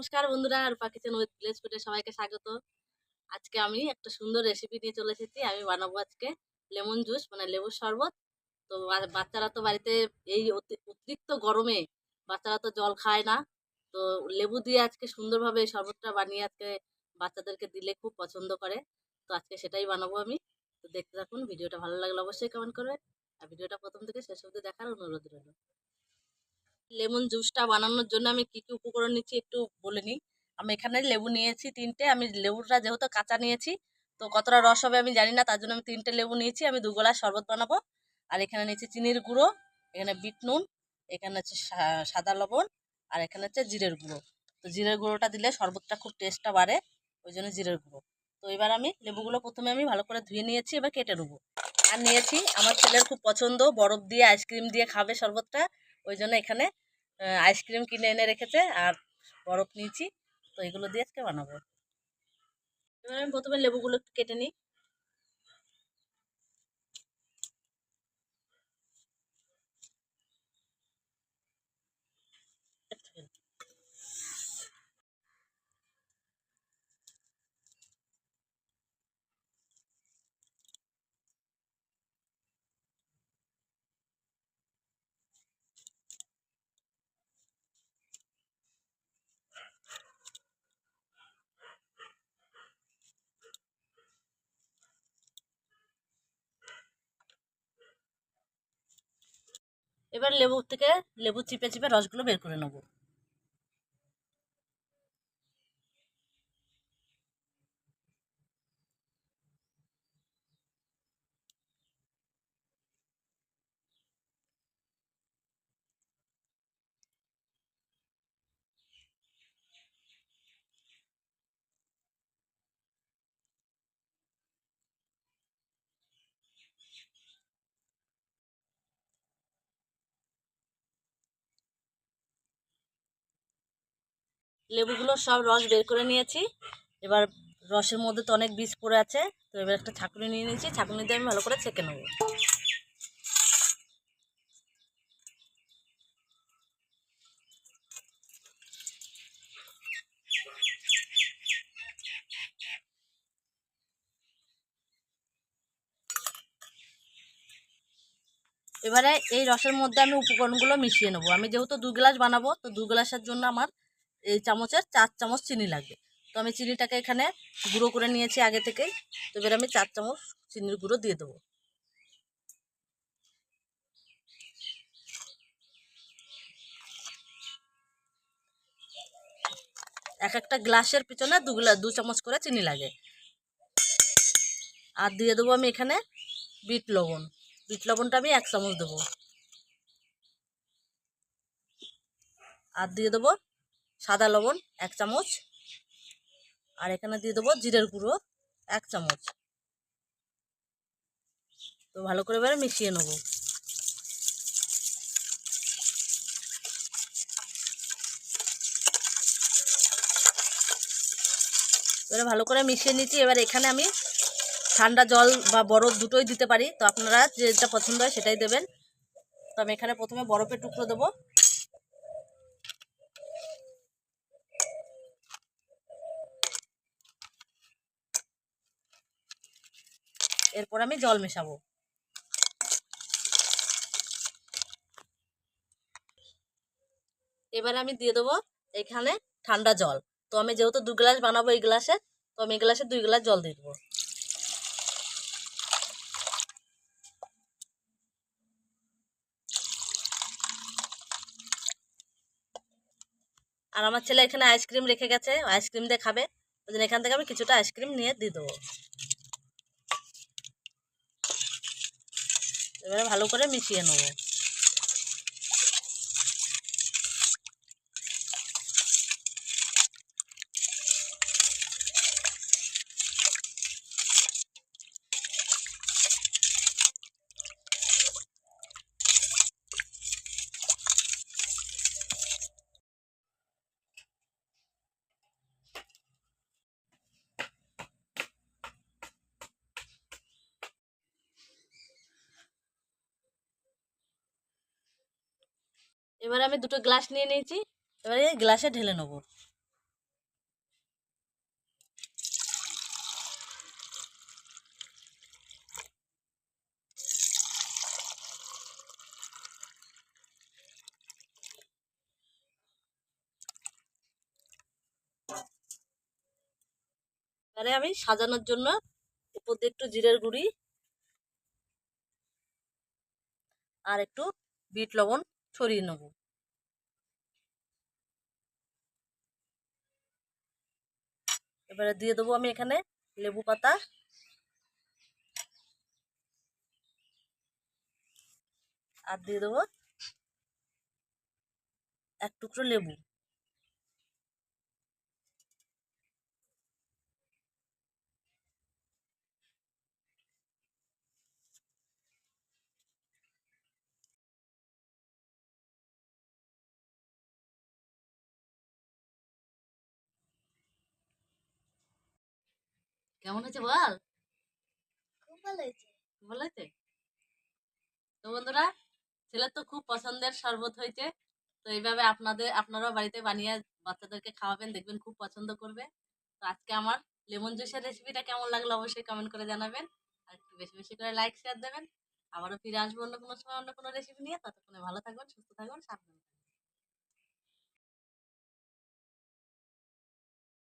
নমস্কার বন্ধুরা, রূপা kitchen with village ফুডে সবাইকে স্বাগত। আজকে আমি একটা সুন্দর রেসিপি নিয়ে চলে এসেছি। আমি বানাবো আজকে লেমন জুস মানে লেবুর শরবত। তো বাচ্চারা তো বাড়িতে এই অতি- অতিরিক্ত গরমে বাচ্চারা তো জল খায় না। তো লেবু দিয়ে আজকে সুন্দরভাবে এই শরবতটা বানিয়ে আজকে বাচ্চাদেরকে দিলে খুব পছন্দ করে। তো আজকে সেটাই বানাবো আমি। তো দেখতে থাকুন, ভিডিওটা ভালো লাগলে অবশ্যই কমেন্ট করবে। আর ভিডিওটা প্রথম থেকে শেষ অবধি দেখার অনুরোধ রইল। লেমন জুসটা বানানোর জন্য আমি কী কী উপকরণ নিচ্ছি একটু বলে নিই। আমি এখানে লেবু নিয়েছি তিনটে, আমি লেবুটা যেহেতু কাঁচা নিয়েছি, তো কতটা রস হবে আমি জানি না, তার জন্য আমি তিনটে লেবু নিয়েছি, আমি দু গ্লাস শরবত বানাবো। আর এখানে নিয়েছি চিনির গুঁড়ো, এখানে বিট নুন, এখানে হচ্ছে সাদা লবণ, আর এখানে হচ্ছে জিরের গুঁড়ো। তো জিরের গুঁড়োটা দিলে শরবতটা খুব টেস্টটা বাড়ে, ওই জন্য জিরের গুঁড়ো। তো এবার আমি লেবুগুলো প্রথমে আমি ভালো করে ধুয়ে নিয়েছি, এবার কেটে নেব। আর নিয়েছি, আমার ছেলের খুব পছন্দ, বরফ দিয়ে আইসক্রিম দিয়ে খাবে শরবতটা, ওই জন্য এখানে আইসক্রিম কিনে এনে রেখেছে আর বরফ নিয়েছি। তো এগুলো দিয়ে আজকে বানাবো। এবার আমি প্রথমে লেবুগুলো একটু কেটে নিই। এবার লেবু থেকে লেবু চিপে চিপে রসগুলো বের করে নেব। লেবুগুলো সব রস বের করে নিয়েছি। এবার রসের মধ্যে তো অনেক বীজ পড়ে আছে, তো এবার একটা ছাঁকুনি নিয়ে নিয়েছি ছাঁকুনি দিয়ে আমি ভালো করে ছেঁকে নেব। এবারে এই রসের মধ্যে আমি উপকরণগুলো মিশিয়ে নেব। আমি যেহেতু দু গ্লাস বানাবো, তো দু গ্লাসের জন্য আমার এই চামচের চার চামচ চিনি লাগবে। তো আমি চিনিটাকে এখানে গুঁড়ো করে নিয়েছি আগে থেকেই। তো এবার আমি চার চামচ চিনির গুঁড়ো দিয়ে দেবো। এক একটা গ্লাসের পিছনে দু গ্লাস দু চামচ করে চিনি লাগে। আর দিয়ে দেবো আমি এখানে বিট লবণ। বিট লবণটা আমি এক চামচ দেবো। আর দিয়ে দেবো সাদা লবণ এক চামচ। আর এখানে দিয়ে দেবো জিরের গুঁড়ো এক চামচ। তো ভালো করে এবারে মিশিয়ে নেব। এবারে ভালো করে মিশিয়ে নিচ্ছি। এবার এখানে আমি ঠান্ডা জল বা বরফ দুটোই দিতে পারি। তো আপনারা যেটা পছন্দ হয় সেটাই দেবেন। তো আমি এখানে প্রথমে বরফের টুকরো দেবো। এরপর আমি জল মেশাবো। এবার আমি দিয়ে দেবো এখানে ঠান্ডা জল। তো আমি যেহেতু দু গ্লাস বানাবো এই গ্লাসে, তো আমি এই গ্লাসে দুই গ্লাস জল দিয়ে দেবো। আর আমার ছেলে এখানে আইসক্রিম রেখে গেছে আইসক্রিম দিয়ে খাবে। ওই জন্য এখান থেকে আমি কিছুটা আইসক্রিম নিয়ে দিয়ে দেবো। এবারে ভালো করে মিশিয়ে নেব। এবার আমি দুটো গ্লাস নিয়ে নিয়েছি, এবারে গ্লাসে ঢেলে নেব। এবারে আমি সাজানোর জন্য উপর দিয়ে একটু জিরের গুঁড়ি আর একটু বিট লবণ ছড়িয়ে নেব। এবারে দিয়ে দেবো আমি এখানে লেবু পাতা। আর দিয়ে দেবো এক টুকরো লেবু। কেমন হয়েছে বল? খুব ভালো হয়েছে। ভালো হয়েছে? তো বন্ধুরা ছেলের তো খুব পছন্দের শরবত হয়েছে। তো এইভাবে আপনাদের আপনারাও বাড়িতে বানিয়ে বাচ্চাদেরকে খাওয়াবেন দেখবেন খুব পছন্দ করবে। তো আজকে আমার লেমন জুসের রেসিপিটা কেমন লাগল অবশ্যই কমেন্ট করে জানাবেন। আর একটু বেশি বেশি করে লাইক শেয়ার দেবেন। আবারও ফিরে আসব অন্য কোনো সময় অন্য কোনো রেসিপি নিয়ে। ততক্ষণে ভালো থাকবেন সুস্থ থাকবেন সাবধানে